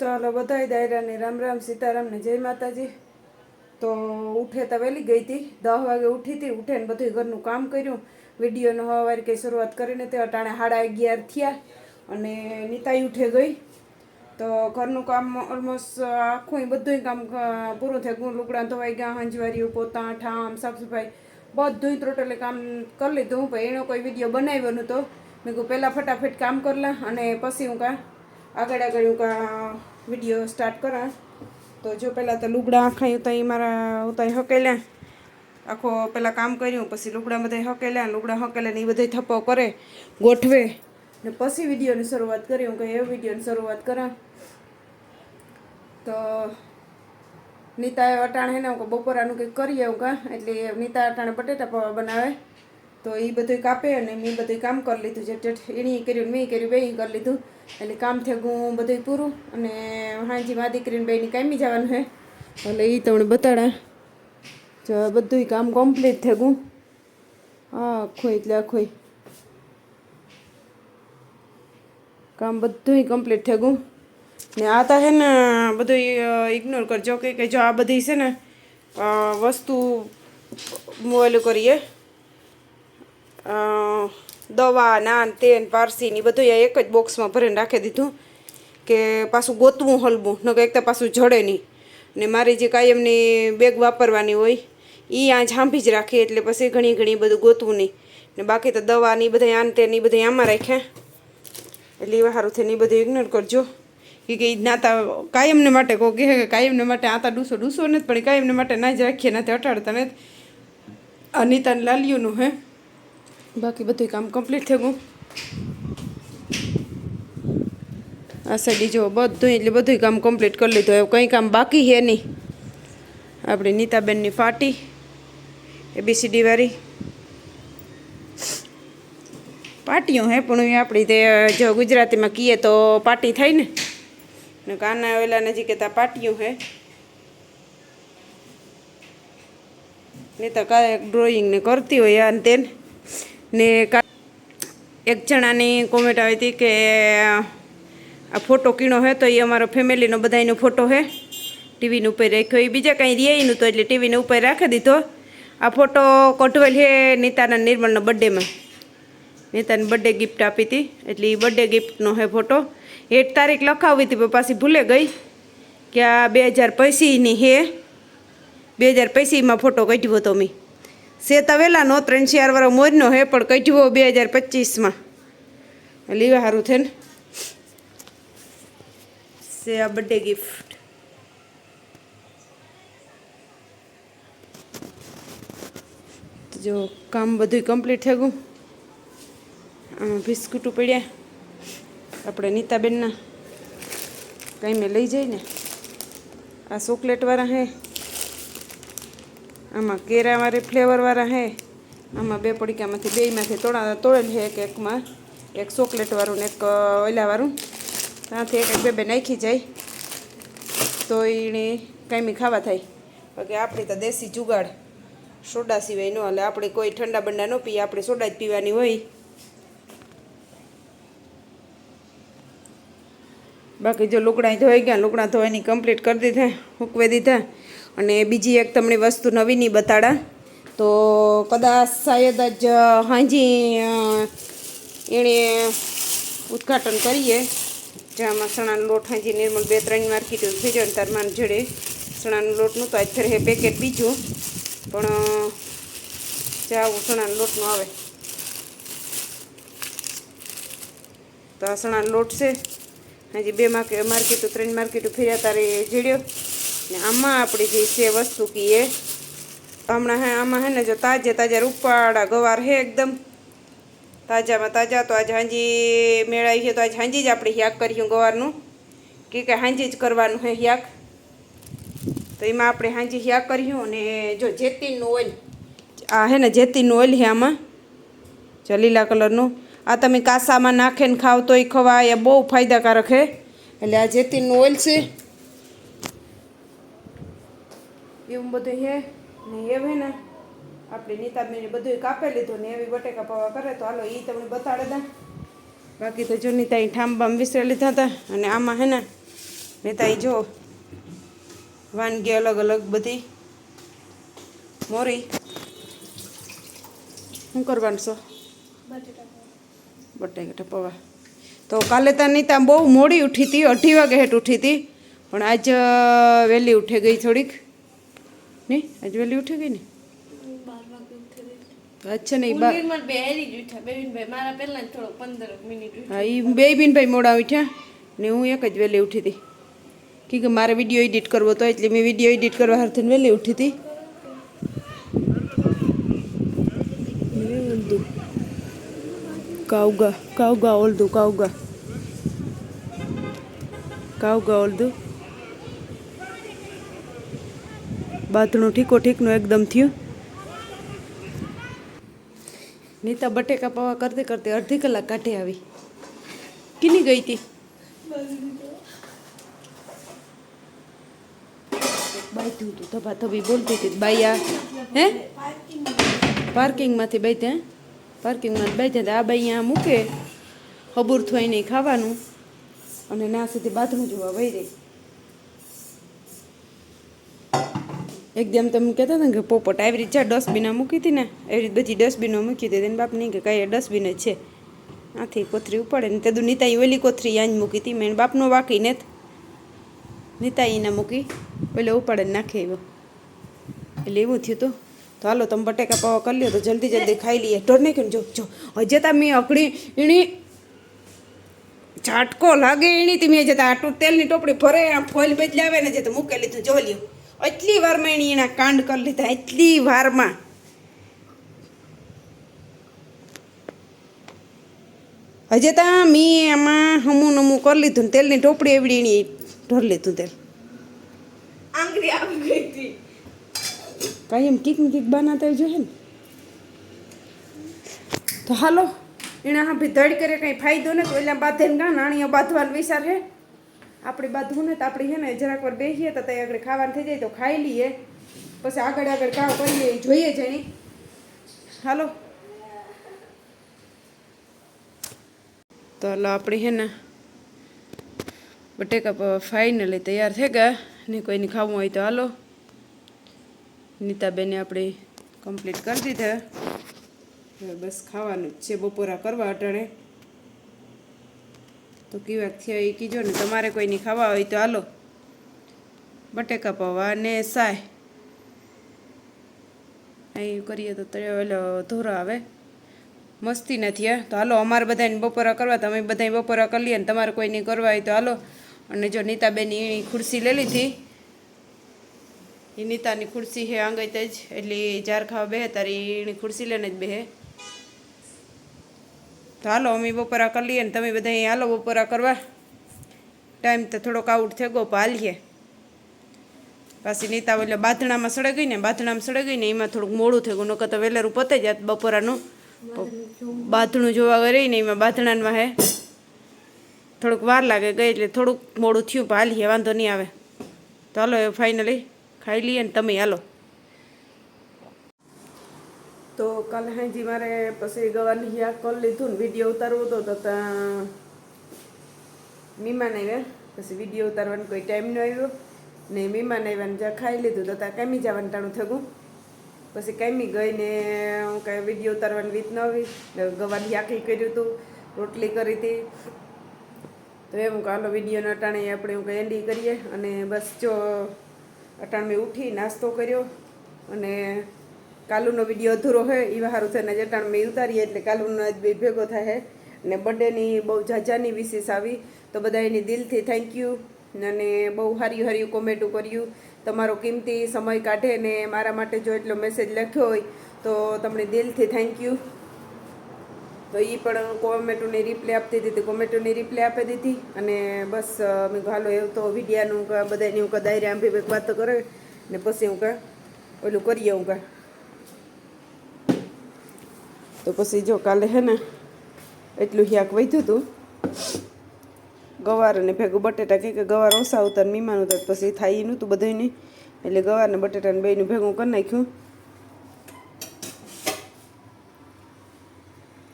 હાલો, બધાય દાયરાને રામ રામ સીતારામને જય માતાજી. તો ઉઠે તો વહેલી ગઈ હતી. દસ વાગે ઉઠી હતી, ઉઠે ને બધું ઘરનું કામ કર્યું. વિડીયોનો સવારે કંઈ શરૂઆત કરીને તે અટાણે સાડા અગિયાર થયા અને નીતાઈ ઉઠે ગઈ. તો ઘરનું કામ ઓલમોસ્ટ આખું બધું કામ પૂરું થયું. લુગડા ધોવાઈ ગયા, હંજવારીઓ, પોતા, ઠામ સાફસફાઈ બધું ટોટલી કામ કરી લીધું. પણ એનો કોઈ વીડિયો બનાવ્યો નહોતો. મેં કહું પહેલાં ફટાફટ કામ કરલા અને પછી હું કાં આગળ આગળ હું વીડિયો સ્ટાર્ટ કરા. તો જો પહેલાં તો લુગડા આખા ઉતાઈ મારા ઉતાઈ હકેલ્યા. આખો પહેલાં કામ કર્યું, પછી લુગડા બધા હકેલ્યા, લુગડા હકેલ્યા ને એ બધા થપ્પો કરે, ગોઠવે. ને પછી વિડીયોની શરૂઆત કરી, હું કંઈ એ વિડીયોની શરૂઆત કરા. તો નીતાએ અટાણે હેને હું બપોરાનું કંઈક કરીએ હું કાં, એટલે નીતા અટાણે બટેટા પવા બનાવે. તો એ બધું કાપે અને મેં બધું કામ કરી લીધું. જે એની કર્યું મેં કર્યું બે કરી લીધું. એટલે કામ થયું બધું પૂરું અને હાજી મા દીકરીને બેની કામી જવાનું હે. એટલે એ તમને બતાડા. જો બધું કામ કમ્પ્લીટ થયું આખો એટલે આખો કામ બધું કમ્પ્લીટ થયું ને આ તો છે ને બધું ઇગ્નોર કરજો. કે જો આ બધી છે ને વસ્તુ મોલું કરીએ. દવા, નાન તેન પારસી ને બધું એ એક જ બોક્સમાં ભરીને રાખી દીધું કે પાછું ગોતવું હલવું, ન એક તો પાછું જડે નહીં. ને મારી જે કાયમની બેગ વાપરવાની હોય એ આ ઝાંભી જ રાખી, એટલે પછી ઘણી ઘણી બધું ગોતવું નહીં. ને બાકી તો દવા ને બધા આન તે ને બધા આમાં રાખ્યા. એટલે એવા સારું થઈને એ બધું ઇગ્નોર કરજો. કે કે ઈ નાતા કાયમને માટે કહો કે કાયમને માટે આતા ડૂસો ડૂસો નથી, પણ કાયમને માટે ના જ રાખીએ નાતે અટાડતા નથી. અનિતા લાલિયુનું હે. બાકી બધું કામ કમ્પ્લીટ થઈ ગયું. આ સાઈડ જો બધું એટલે બધું કામ કમ્પ્લીટ કરી લીધું. એવું કંઈ કામ બાકી છે નહીં. આપણી નીતાબેનની પાર્ટી એબીસીડી વાળી. પાટીઓ હે, પણ એ આપણી તે જો ગુજરાતીમાં કહીએ તો પાટી થાય ને. ને કાના ઓલા નજીક કહેતા પાટીઓ હે. નહીં તો કાંઈક ડ્રોઈંગ ને કરતી હોય આ ને તેન. ને એક જણાની કોમેન્ટ આવી હતી કે, આ ફોટો કીણો હે તો એ અમારો ફેમિલીનો બધાયનો ફોટો હે. ટીવીની ઉપર રાખ્યો. એ બીજા કાંઈ રિયાઈનું તો એટલે ટીવીને ઉપર રાખી દીધો. આ ફોટો કઢવેલ છે નીતાના નિર્મળના બર્થડેમાં નીતાની બર્થડે ગિફ્ટ આપી હતી, એટલે એ બર્થડે ગિફ્ટનો હે ફોટો એટ તારીખ લખાવી હતી, પણ પાછી ભૂલે ગઈ કે આ બે હજાર પૈસીની હે. બે હજાર પૈસીમાં ફોટો કાઢ્યો હતો મેં. સે વહેલા નો ત્રણ ચાર મોજનો હે, પણ કઢવો બે હજાર પચીસમાં. લીવા સારું છે ને. સે આ બર્થડે ગિફ્ટ જો કામ બધું કમ્પ્લીટ થઈ ગયું. આમાં બિસ્કુટો પડ્યા. આપણે નીતાબેનના. કંઈ મેં લઈ જઈને. આ ચોકલેટવાળા હે. આમાં કેરાવાળી ફ્લેવરવાળા હે. આમાં બે પડીકામાંથી બેયમાંથી તોડા તોડેલ છે એક એકમાં. એક ચોકલેટવાળું ને એક ઓલાવાળું ત્યાંથી એક એક બે બે નાખી જાય. તો એને કાંઈ ખાવા થાય. બાકી આપણી તો દેશી જુગાડ. સોડા સિવાય ન એટલે આપણે કોઈ ઠંડા બંડા ન પીએ. આપણે સોડા જ પીવાની હોય. બાકી જો લુકડા ધોઈ ગયા. લુકડા ધોવાની કમ્પ્લીટ કરી દીધા. મૂકવી દીધા. અને બીજી એક તમને વસ્તુ નવીની બતાડા. તો કદાચ શાયદ જ હાંજી એણે ઉદ્ઘાટન કરીએ. જ્યાં સણાનો લોટ હાજી નિર્મળ બે ત્રણ માર્કેટ ભેજો ને તાર માન જડે. સણાનો લોટનું તો અત્યારે હે પેકેટ બીજું. પણ જાવું સણાનો લોટનું આવે. તો આ સણાનો લોટ છે. હાજી બે માર્કેટ માર્કેટ, ત્રણ માર્કેટ ફેર્યા તારે જડ્યો. ને આમાં આપણી જે છે વસ્તુ કીએ હમણાં હે, આમાં હે ને જો તાજે તાજા રૂપાળા ગવાર હે એકદમ. તાજામાં તાજા, તો આજ હાંજી મેળાવી છે, તો આજ હાંજી જ આપણે યાક કર્યું ગવારનું. કે કે હાંજી જ કરવાનું હે યાક. તો એમાં આપણે હાંજી યાક કર્યું અને જો જેતીનનું ઓઇલ, આ હે ને જેતીનું ઓઇલ છે આમાં, જો લીલા કલરનું. આ તમે કાસામાં નાખીને ખાવ તોય ખવાય બહુ ફાયદાકારક છે એટલે આ જેતીનું ઓઇલ છે એવું બધું હે ને એવું હે ને, આપણે નીતાબેને બધું કાપી લીધું ને એવી બટેકા પૌવા કરે તો હાલો એ તમને બતાડે દે બાકી તો જો નીતા એ બામ વિસરી લીધા હતા અને આમાં હે ને નીતા એ જો વાનગી અલગ અલગ બધી મોરી. શું કરવાનું છો? બટાકા પવા. તો કાલે તો નીતા બહુ મોડી ઉઠી હતી, અઢી વાગે હેઠ ઉઠી હતી, પણ આજ વહેલી ઉઠી ગઈ થોડીક. નહીં? આજ વહેલી ઉઠી ગઈ ને? અચ્છા નહીં બા બે જ ઉઠ્યા. બેબીનભાઈ મારા પહેલા થોડો પંદર મિનિટ હા એ બે બિનભાઈ મોડા ઉઠ્યા ને હું એક જ વહેલી ઉઠી હતી. કે કે મારે વીડિયો એડિટ કરવો હતો એટલે મેં વીડિયો એડિટ કરવા હારથી વહેલી ઉઠી હતી. કાઉગા કાઉગા ઓલદું કાઉગા. કાઉગા ઓલદું. બાથણું ઠીકો ઠીકનું એકદમ થયું. નીતા બટેકા પાવા કરતે કરતે અડધી કલાક કાઢી આવી. કિની ગઈ હતી બાઈ તું તું ધબા ધબી બોલતી હતી. બાઈ આ હે? પાર્કિંગમાંથી બાઈ ત્યાં પાર્કિંગમાં બાઈ ત્યાં આ બાઈ અહીંયા મૂકે, હબુર થોઈને ખાવાનું અને ના સુધી બાથરૂમ જોવા વહી રહી. એકદમ તમે કહેતા હતા ને કે પોપટ આવી રીતે જ્યાં ડસ્ટબિન મૂકી હતી ને, એવી રીતે બધી ડસ્ટબિનો મૂકી હતી. તેને બાપ નહીં કે કાંઈ ડસ્ટબિન જ છે. આથી કોથરી ઉપાડે ને તેદું નીતાઈ ઓલી કોથરી આજ મૂકી હતી. મેં બાપનો વાકી ને નીતાઈને મૂકી પેલો ઉપાડે ને એવો એટલે એવું થયું હતું તો હાલો તમે બટેકા પાવા કરી લ્યો તો જલ્દી જલ્દી ખાઈ લઈએ. ઢોર નાખ્યું જો જો. હજે તા મેં અકડી એણી ઝાટકો લાગે એની તી મેં જતા આટલું તેલની ટોપડી ભરે આમ ફોલ બેજ લાવે ને જે તો મૂકેલી લીધું. જો લ્યો. એટલી વારમાં એણે એના કાંડ કરી લીધા એટલી વારમાં. હજે તા મેં એમાં હમું નમું કરી લીધું ને તેલની ઢોપડી એવડી એની ઢોર લીધું તેલ. આંગળી આવી ગઈ હતી. કાંઈ એમ કીક ને કીક બનાતા જોઈએ ને. તો હાલો એના હા ભી ધડ કરે કંઈ ફાયદો નથી તો એટલે બાંધે ને કાં નાણીઓ બાંધવાનો વિચાર હે. આપણે બધું ને તો આપણે છે ને જરાક વાર બેસીએ તો ત્યાં આગળ ખાવાનું થઈ જાય તો ખાઈ લઈએ. પછી આગળ આગળ કામ કરીએ એ જોઈએ જ એની હાલો. તો હાલો આપણે છે ને બટેકા ફાઇનલી તૈયાર થઈ ગયા. ને કોઈને ખાવું હોય તો હાલો. નીતાબેને આપણે કમ્પ્લીટ કરી દીધા. હવે બસ ખાવાનું જ છે બપોરા કરવા અટાણે. તો કેવા થયા એ કીજો ને, તમારે કોઈની ખાવા હોય તો હાલો. બટેકા પૌવા ને સાય અહીં કરીએ તો ઓલો ધોરો આવે. મસ્તી નથી હા તો હાલો, અમારે બધાને બપોરા કરવા તમે બધા બપોરા કરી લઈએ ને, તમારે કોઈની કરવા હોય તો હાલો. અને જો નીતાબેન એની ખુરશી લઈ લીધી એ નીતાની ખુરશી હે આંગઈ જ, એટલે જાર ખાવા બેહે, તારી એની ખુરશી લઈને જ બેહે. તો હાલો, અમે બપોરા કરી લઈએ ને તમે બધા અહીં હાલો બપોરા કરવા. ટાઈમ તો થોડોક આઉટ થઈ ગયો હાલીએ. પાછી નીતા એટલે બાથણામાં સડે ગઈ ને બાથણામાં સડે ગઈ ને, એમાં થોડુંક મોડું થઈ ગયું, નકર તો વહેલેરું પતે જાત બપોરાનું. બાથણું જોવા રહી ને, એમાં બાથણામાં હે. થોડુંક વાર લાગે ગઈ એટલે થોડુંક મોડું થયું પાલીએ વાંધો નહીં આવે. તો હાલો એ ફાઇનલી ખાઈ લઈએ ને તમે હાલો. તો કાલે હાજી મારે પછી ગવાની હિયા કોલ લીધું ને વીડિયો ઉતારવો હતો તો ત્યાં મીમાને આવ્યા. પછી વીડિયો ઉતારવાનો કોઈ ટાઈમ ન આવ્યો. ને મીમાને આવ્યા ને જ્યાં ખાઈ લીધું, તો ત્યાં કામી જવાનું ટાણું થયું. પછી કામી ગઈ ને હું કાંઈ વીડિયો ઉતારવાની રીત ન આવી. ગવાની આખી કર્યું હતું રોટલી કરી હતી. તો એમ કાલો વિડીયોના અટાણે આપણે હું કંઈ એન્ડી કરીએ. અને બસ જો અટાણ મેં ઉઠી, નાસ્તો કર્યો. અને કાલુનો વીડિયો અધૂરો હોય એવા સારું થઈને જટાણ મેં ઉતારીએ એટલે કાલુનો જ બે ભેગો થાય અને બર્થડેની બહુ જાજાની વિશેષ આવી. તો બધા એની દિલથી થેન્ક યુ અને બહુ હર્યું હર્યું કોમેન્ટો કર્યું. તમારો કિંમતી સમય કાઢે ને મારા માટે જો એટલો મેસેજ લખ્યો હોય, તો તમને દિલથી થેન્ક યુ તો એ પણ કોમેટોની રિપ્લે આપતી હતી કોમેટોની રિપ્લે આપી દીધી. અને બસ મેં હાલો, એવું તો વિડિયાનું બધાની હું કાં આંબી વાત વાતો કરે ને પછી હું કાં, ઓલું કરીએ હું કાં. તો પછી જો કાલે હે ને એટલું હ્યાક વધ્યું હતું ગવાર અને ભેગું બટેટા કે ગવાર ઓછા ઉતાર મીમાન ઉતાર પછી થાય એનું તું બધું નહીં એટલે ગવાર ને બટેટાને બેયનું ભેગું કરી નાખ્યું.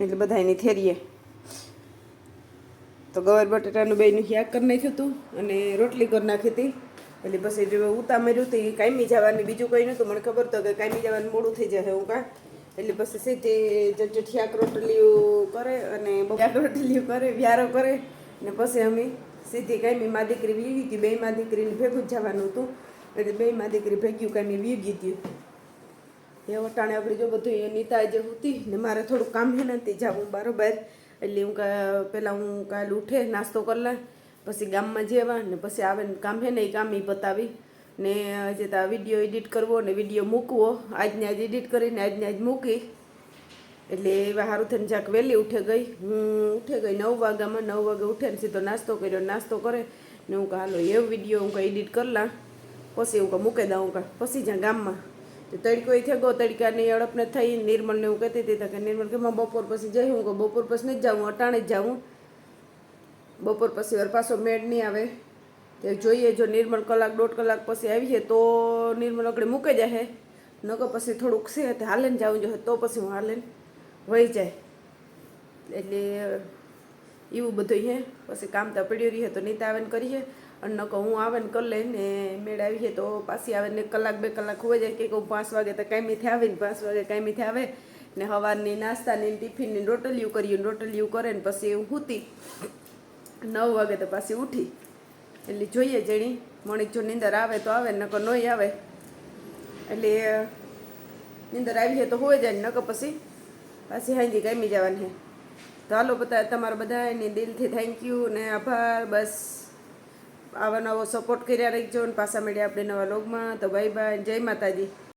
એટલે બધા એની થેરીએ. તો ગવાર બટેટાનું બેયનું શાક કરી નાખ્યું હતું અને રોટલી કરી નાખી હતી. એટલે પછી જો ઉતામેર્યું હતું એ કાયમી જવાની, બીજું કંઈ નહોતું. મને ખબર તો કે કાયમી જવાનું મોડું થઈ જશે હું કાં એટલે પછી સીધી ચઠિયા રોટલીઓ કરે અને શાક રોટલીઓ કરે, વ્યારો કરે ને પછી અમે સીધી કાંઈ મા દીકરી વીવી ગઈ બે મા દીકરીને ભેગું જ જવાનું હતું. એટલે બે મા દીકરી ભેગ્યું કાયમી વીવી ગયું એ વટાણે આપણે જો બધું એ નીતા જે હતી ને મારે થોડું કામ હે નથી જવું બરાબર. એટલે હું પહેલાં હું કાલ ઉઠે, નાસ્તો કરલા પછી ગામમાં જેવા ને પછી આવે ને કામ હે ને એ કામ એ બતાવી. ને જે તા વીડિયો એડિટ કરવો ને વીડિયો મૂકવો. આજને આજ એડિટ કરીને આજને આજ મૂકી. એટલે એવા સારું થઈને જાક વહેલી ઉઠે ગઈ. હું ઉઠે ગઈ નવ વાગ્યામાં, નવ વાગે ઉઠે ને સીધો નાસ્તો કર્યો નાસ્તો કરે ને હું કહું, હાલો એવો વીડિયો હું કહું એડિટ કરલા પછી હું કહું, મૂકી દઉં. કહું, પછી જ્યાં ગામમાં. તો તડકો એ થયો તડકાની અડપને થઈ નિર્મળને હું કહેતી હતી. કે નિર્મલ કે માં બપોર પછી જઈ. હું બપોર પછી નહીં જ જાઉં અટાણે જ જાઉં. બપોર પછી વાર પાછો મેળ નહીં આવે. તે જોઈએ જો નિર્મલ કલાક, દોઢ કલાક પછી આવીએ તો નિર્મલ આગળ મૂકે જાય નકર પછી થોડુંક છે તે હાલેને જવું જોઈએ તો પછી હું હાલેને વહી જાય. એટલે એવું બધું હે. પછી કામ તો પડ્યું રહીએ તો નીતા આવે ને કરીએ અને નકો હું આવે ને કરી લઈને મેળ આવીએ તો પાછી આવે ને કલાક, બે કલાક હોઈ જાય. કે હું પાંચ વાગે તો કાંઈમીથી આવે ને પાંચ વાગે કાંઈમીથી આવે. ને સવારની નાસ્તાની ટિફિનની રોટલીઓ કરીએ ને રોટલીયું કરે ને પછી હું સૂતી નવ વાગે તો પાછી ઉઠી. એટલે જોઈએ જેણી મણિક જો નીંદર આવે તો આવે, નકર નહીં આવે. એટલે નીંદર આવી છે તો હોય જાય નકર પછી, પાછી હાંજી કામી જવાની છે તો હાલો બધા, તમારા બધાની દિલથી થેન્ક યુ ને આભાર, બસ. આવા નવો સપોર્ટ કર્યા રહીજો ને પાછા મળ્યા આપણે નવા લોગમાં તો બાય બાય જય માતાજી.